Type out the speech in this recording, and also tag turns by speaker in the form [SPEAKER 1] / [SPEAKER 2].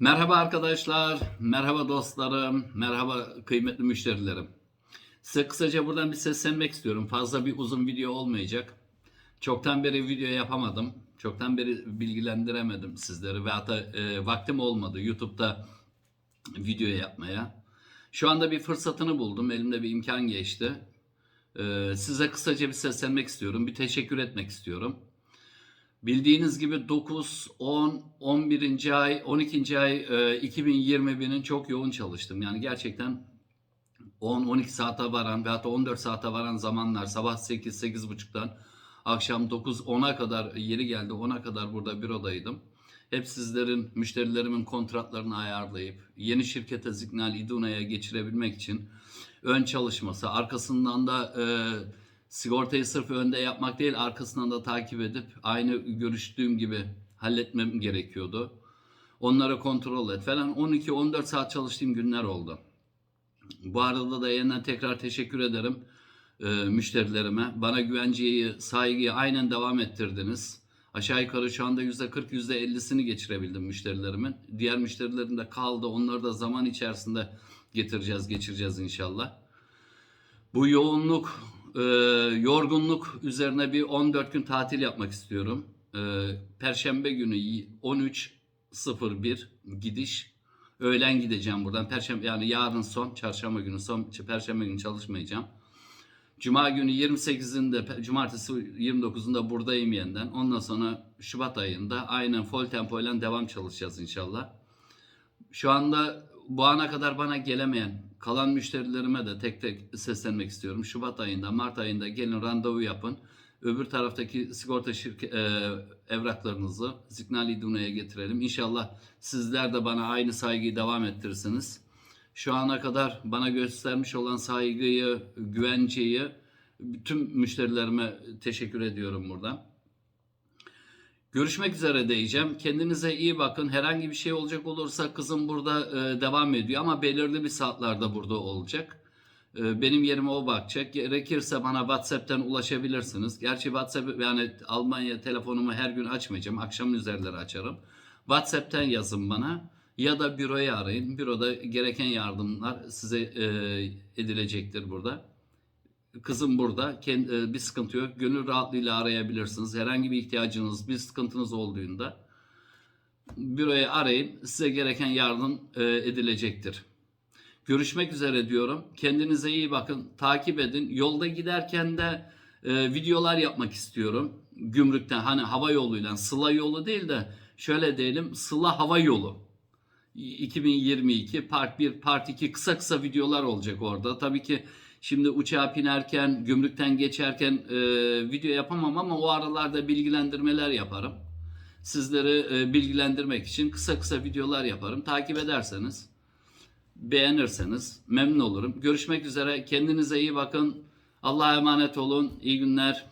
[SPEAKER 1] Merhaba arkadaşlar, merhaba dostlarım, merhaba kıymetli müşterilerim. Size kısaca buradan bir seslenmek istiyorum. Fazla bir uzun video olmayacak. Çoktan beri video yapamadım. Çoktan beri bilgilendiremedim sizleri ve hatta e, vaktim olmadı YouTube'da video yapmaya. Şu anda bir fırsatını buldum. Elimde bir imkan geçti. E, size kısaca bir seslenmek istiyorum. Bir teşekkür etmek istiyorum. Bildiğiniz gibi 9, 10, 11. ay, 12. ay e, 2021'in çok yoğun çalıştım. Yani gerçekten 10-12 saate varan ve hatta 14 saate varan zamanlar sabah 8-8.30'dan akşam 9-10'a kadar yeri geldi 10'a kadar burada bürodaydım. Hep sizlerin, müşterilerimin kontratlarını ayarlayıp yeni şirkete Signal İduna'ya geçirebilmek için ön çalışması, arkasından da e, sigortayı sırf önde yapmak değil arkasından da takip edip aynı görüştüğüm gibi halletmem gerekiyordu. Onları kontrol et falan 12-14 saat çalıştığım günler oldu. Bu arada da yeniden tekrar teşekkür ederim e, müşterilerime. Bana güvenceyi, saygıyı aynen devam ettirdiniz. Aşağı yukarı şu anda %40, %50'sini geçirebildim müşterilerimin. Diğer müşterilerim de kaldı. Onları da zaman içerisinde getireceğiz, geçireceğiz inşallah. Bu yoğunluk, e, yorgunluk üzerine bir 14 gün tatil yapmak istiyorum. E, Perşembe günü 13.01 gidiş. Öğlen gideceğim buradan. Perşembe yani yarın son, çarşamba günü son, perşembe günü çalışmayacağım. Cuma günü 28'inde, pe- cumartesi 29'unda buradayım yeniden. Ondan sonra Şubat ayında aynen full tempo ile devam çalışacağız inşallah. Şu anda bu ana kadar bana gelemeyen kalan müşterilerime de tek tek seslenmek istiyorum. Şubat ayında, Mart ayında gelin randevu yapın. Öbür taraftaki sigorta şirket evraklarınızı Signal İduna'ya getirelim. İnşallah sizler de bana aynı saygıyı devam ettirirsiniz. Şu ana kadar bana göstermiş olan saygıyı, güvenceyi bütün müşterilerime teşekkür ediyorum buradan. Görüşmek üzere diyeceğim. Kendinize iyi bakın. Herhangi bir şey olacak olursa kızım burada e, devam ediyor ama belirli bir saatlerde burada olacak. E, benim yerime o bakacak. Gerekirse bana WhatsApp'tan ulaşabilirsiniz. Gerçi WhatsApp yani Almanya telefonumu her gün açmayacağım. Akşam üzerleri açarım. WhatsApp'tan yazın bana ya da büroyu arayın. Büroda gereken yardımlar size e, edilecektir burada. Kızım burada. Kend- e, bir sıkıntı yok. Gönül rahatlığıyla arayabilirsiniz. Herhangi bir ihtiyacınız, bir sıkıntınız olduğunda büroyu arayın. Size gereken yardım e, edilecektir. Görüşmek üzere diyorum. Kendinize iyi bakın. Takip edin. Yolda giderken de e, videolar yapmak istiyorum. Gümrükten hani hava yoluyla sıla yolu değil de şöyle diyelim sıla hava yolu. 2022 part 1 part 2 kısa kısa videolar olacak orada. Tabii ki şimdi uçağa binerken gümrükten geçerken e, video yapamam ama o aralarda bilgilendirmeler yaparım. Sizleri e, bilgilendirmek için kısa kısa videolar yaparım. Takip ederseniz beğenirseniz memnun olurum. Görüşmek üzere. Kendinize iyi bakın. Allah'a emanet olun. İyi günler.